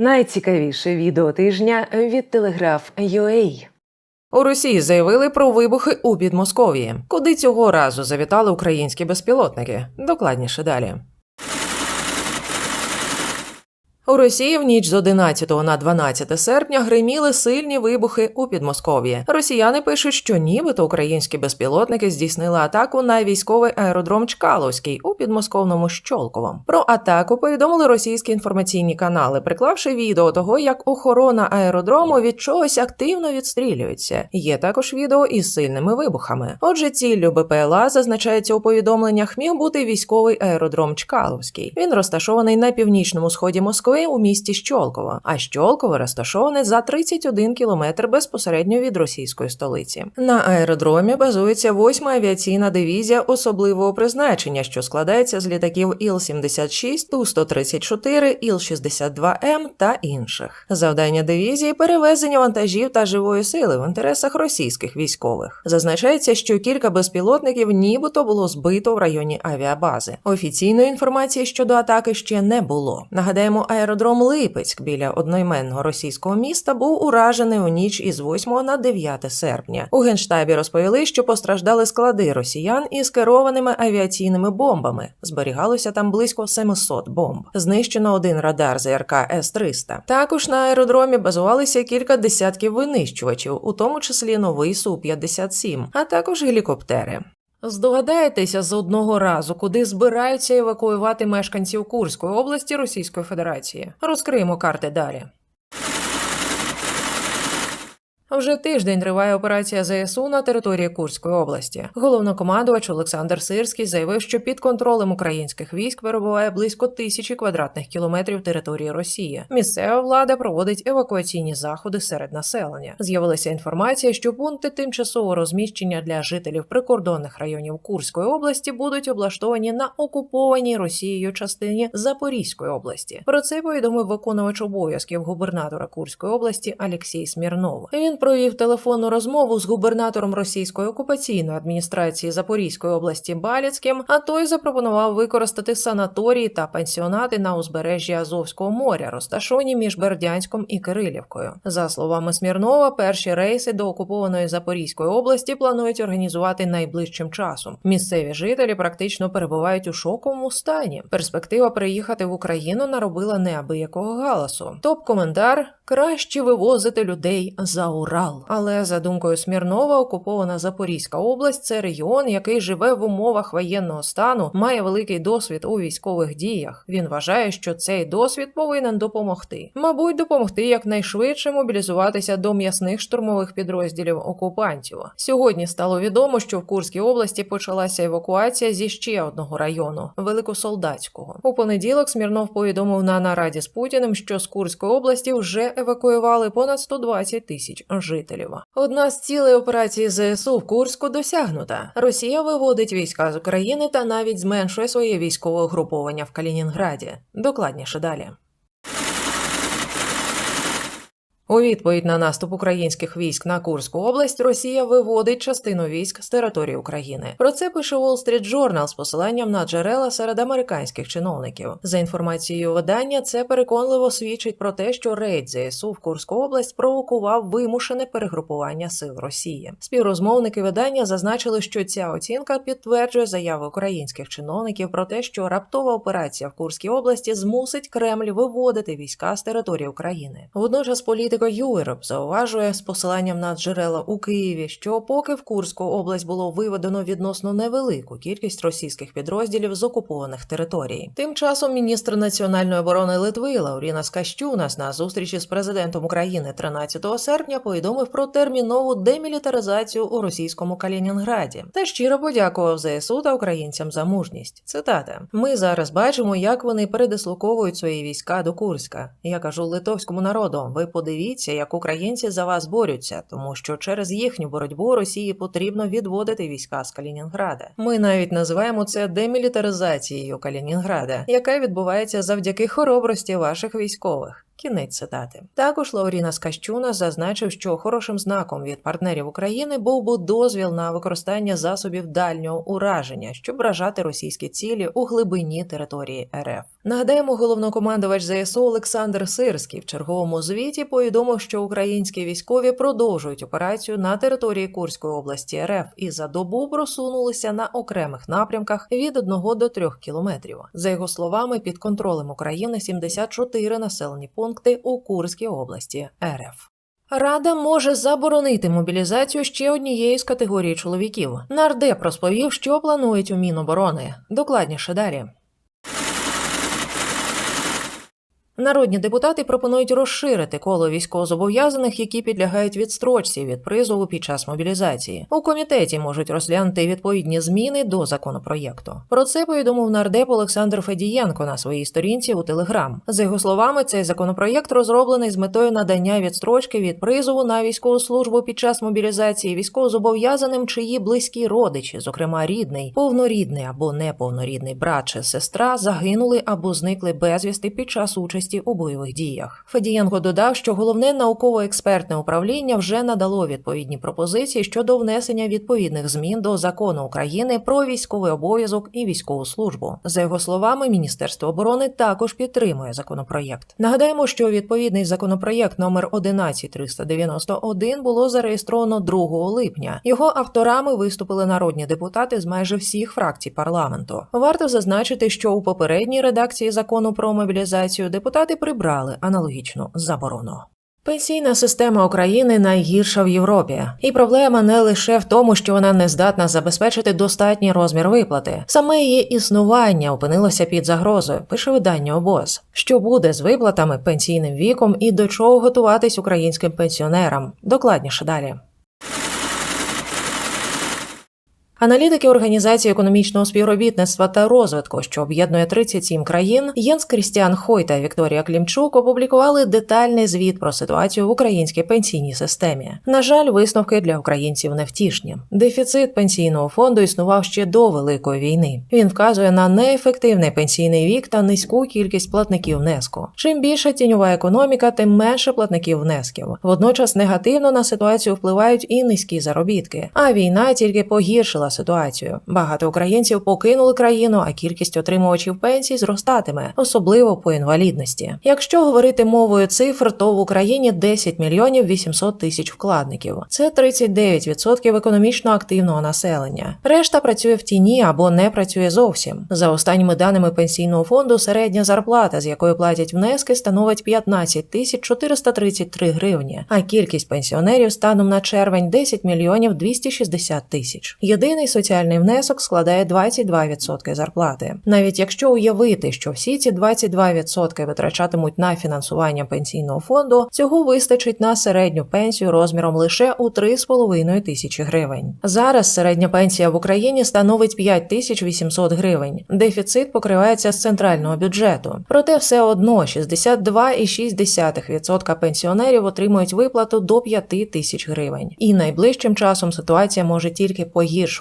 Найцікавіше відео тижня від Телеграф UA. У Росії заявили про вибухи у Підмосков'ї, куди цього разу завітали українські безпілотники. Докладніше далі. У Росії в ніч з 11 на 12 серпня гриміли сильні вибухи у Підмосков'ї. Росіяни пишуть, що нібито українські безпілотники здійснили атаку на військовий аеродром Чкаловський у підмосковному Щолковом. Про атаку повідомили російські інформаційні канали, приклавши відео того, як охорона аеродрому від чогось активно відстрілюється. Є також відео із сильними вибухами. Отже, ціллю БПЛА зазначається у повідомленнях міг бути військовий аеродром Чкаловський. Він розташований на північному сході Москви у місті Щолково, а Щолково розташоване за 31 кілометр безпосередньо від російської столиці. На аеродромі базується 8-ма авіаційна дивізія особливого призначення, що складається з літаків Іл-76, Ту-134, Іл-62М та інших. Завдання дивізії перевезення вантажів та живої сили в інтересах російських військових. Зазначається, що кілька безпілотників нібито було збито в районі авіабази. Офіційної інформації щодо атаки ще не було. Нагадаємо, аеродром Липецьк біля одноіменного російського міста був уражений у ніч із 8 на 9 серпня. У генштабі розповіли, що постраждали склади росіян із керованими авіаційними бомбами. Зберігалося там близько 700 бомб. Знищено один радар ЗРК С-300. Також на аеродромі базувалися кілька десятків винищувачів, у тому числі новий Су-57, а також гелікоптери. Здогадаєтеся з одного разу, куди збираються евакуювати мешканців Курської області Російської Федерації. Розкриємо карти далі. Вже тиждень триває операція ЗСУ на території Курської області. Головнокомандувач Олександр Сирський заявив, що під контролем українських військ перебуває близько тисячі квадратних кілометрів території Росії. Місцева влада проводить евакуаційні заходи серед населення. З'явилася інформація, що пункти тимчасового розміщення для жителів прикордонних районів Курської області будуть облаштовані на окупованій Росією частині Запорізької області. Про це повідомив виконувач обов'язків губернатора Курської області Олексій Смірнов. Він провів телефонну розмову з губернатором російської окупаційної адміністрації Запорізької області Баліцьким, а той запропонував використати санаторії та пансіонати на узбережжі Азовського моря, розташовані між Бердянськом і Кирилівкою. За словами Смірнова, перші рейси до окупованої Запорізької області планують організувати найближчим часом. Місцеві жителі практично перебувають у шоковому стані. Перспектива приїхати в Україну наробила неабиякого галасу. Топ-коментар краще вивозити людей за Урал. Але за думкою Смірнова, окупована Запорізька область це регіон, який живе в умовах воєнного стану, має великий досвід у військових діях. Він вважає, що цей досвід повинен допомогти. Мабуть, допомогти якнайшвидше мобілізуватися до м'ясних штурмових підрозділів окупантів. Сьогодні стало відомо, що в Курській області почалася евакуація зі ще одного району Великосолдатського. У понеділок Смірнов повідомив на нараді з Путіним, що з Курської області вже евакуювали понад 120 тисяч жителів. Одна з цілей операції ЗСУ в Курську досягнута. Росія виводить війська з України та навіть зменшує своє військове угруповання в Калінінграді. Докладніше далі. У відповідь на наступ українських військ на Курську область Росія виводить частину військ з території України. Про це пише Wall Street Journal з посиланням на джерела серед американських чиновників. За інформацією видання, це переконливо свідчить про те, що рейд ЗСУ в Курську область провокував вимушене перегрупування сил Росії. Співрозмовники видання зазначили, що ця оцінка підтверджує заяви українських чиновників про те, що раптова операція в Курській області змусить Кремль виводити війська з території України. Водночас політик Політика Юроп зауважує з посиланням на джерела у Києві, що поки в Курську область було виведено відносно невелику кількість російських підрозділів з окупованих територій. Тим часом міністр національної оборони Литви Лауріна Скащунас на зустрічі з президентом України 13 серпня повідомив про термінову демілітаризацію у російському Калінінграді та щиро подякував ЗСУ та українцям за мужність. Цитата: Ми зараз бачимо, як вони передислоковують свої війська до Курська. Я кажу литовському народу, ви подивіться. Подивіться, як українці за вас борються, тому що через їхню боротьбу Росії потрібно відводити війська з Калінінграда. Ми навіть називаємо це демілітаризацією Калінінграда, яка відбувається завдяки хоробрості ваших військових. Кінець цитати. Також Лауріна Скащуна зазначив, що хорошим знаком від партнерів України був би дозвіл на використання засобів дальнього ураження, щоб вражати російські цілі у глибині території РФ. Нагадаємо, головнокомандувач ЗСУ Олександр Сирський в черговому звіті повідомив, що українські військові продовжують операцію на території Курської області РФ і за добу просунулися на окремих напрямках від 1 до 3 кілометрів. За його словами, під контролем України 74 населені пункти у Курській області РФ. Рада може заборонити мобілізацію ще однієї з категорій чоловіків. Нардеп розповів, що планують у Міноборони. Докладніше далі. Народні депутати пропонують розширити коло військовозобов'язаних, які підлягають відстрочці від призову під час мобілізації. У комітеті можуть розглянути відповідні зміни до законопроєкту. Про це повідомив нардеп Олександр Федієнко на своїй сторінці у Телеграм. За його словами, цей законопроєкт розроблений з метою надання відстрочки від призову на військову службу під час мобілізації військовозобов'язаним, чиї близькі родичі, зокрема рідний, повнорідний або неповнорідний брат чи сестра, загинули або зникли безвісти під час участі у бойових діях. Федієнко додав, що головне науково-експертне управління вже надало відповідні пропозиції щодо внесення відповідних змін до закону України про військовий обов'язок і військову службу. За його словами, Міністерство оборони також підтримує законопроєкт. Нагадаємо, що відповідний законопроєкт номер 11391 було зареєстровано 2 липня. Його авторами виступили народні депутати з майже всіх фракцій парламенту. Варто зазначити, що у попередній редакції закону про мобілізацію депутати прибрали аналогічну заборону. Пенсійна система України найгірша в Європі, і проблема не лише в тому, що вона не здатна забезпечити достатній розмір виплати. Саме її існування опинилося під загрозою. Пише видання обоз. Що буде з виплатами пенсійним віком і до чого готуватись українським пенсіонерам? Докладніше далі. Аналітики Організації економічного співробітництва та розвитку, що об'єднує 37 країн, Єнс Крістіан Хой та Вікторія Клімчук опублікували детальний звіт про ситуацію в українській пенсійній системі. На жаль, висновки для українців невтішні. Дефіцит пенсійного фонду існував ще до великої війни. Він вказує на неефективний пенсійний вік та низьку кількість платників внеску. Чим більше тіньова економіка, тим менше платників внесків. Водночас негативно на ситуацію впливають і низькі заробітки. А війна тільки погіршила ситуацію. Багато українців покинули країну, а кількість отримувачів пенсій зростатиме, особливо по інвалідності. Якщо говорити мовою цифр, то в Україні 10 мільйонів 800 тисяч вкладників. Це 39% економічно активного населення. Решта працює в тіні або не працює зовсім. За останніми даними пенсійного фонду, середня зарплата, з якої платять внески, становить 15 тисяч 433 гривні, а кількість пенсіонерів станом на червень 10 мільйонів 260 тисяч. Єдиний соціальний внесок складає 22% зарплати. Навіть якщо уявити, що всі ці 22% витрачатимуть на фінансування пенсійного фонду, цього вистачить на середню пенсію розміром лише у 3,5 тисячі гривень. Зараз середня пенсія в Україні становить 5 тисяч 800 гривень. Дефіцит покривається з центрального бюджету. Проте все одно 62,6% пенсіонерів отримують виплату до 5 тисяч гривень. І найближчим часом ситуація може тільки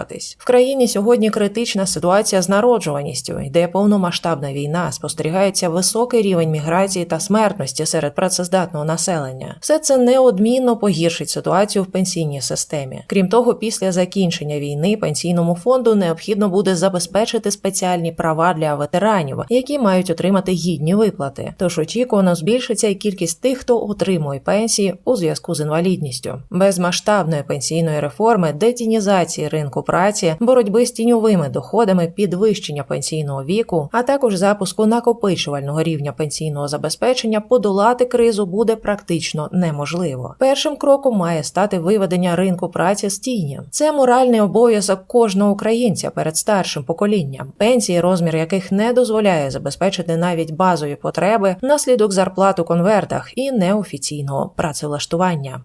погіршуватись. В країні сьогодні критична ситуація з народжуваністю, йде повномасштабна війна, спостерігається високий рівень міграції та смертності серед працездатного населення. Все це неодмінно погіршить ситуацію в пенсійній системі. Крім того, після закінчення війни пенсійному фонду необхідно буде забезпечити спеціальні права для ветеранів, які мають отримати гідні виплати. Тож очікувано збільшиться і кількість тих, хто отримує пенсії у зв'язку з інвалідністю. Без масштабної пенсійної реформи, детінізації ринку праці, боротьби з тіньовими доходами, підвищення пенсійного віку, а також запуску накопичувального рівня пенсійного забезпечення, подолати кризу буде практично неможливо. Першим кроком має стати виведення ринку праці з тіні. Це моральний обов'язок кожного українця перед старшим поколінням, пенсії, розмір яких не дозволяє забезпечити навіть базові потреби внаслідок зарплат у конвертах і неофіційного працевлаштування.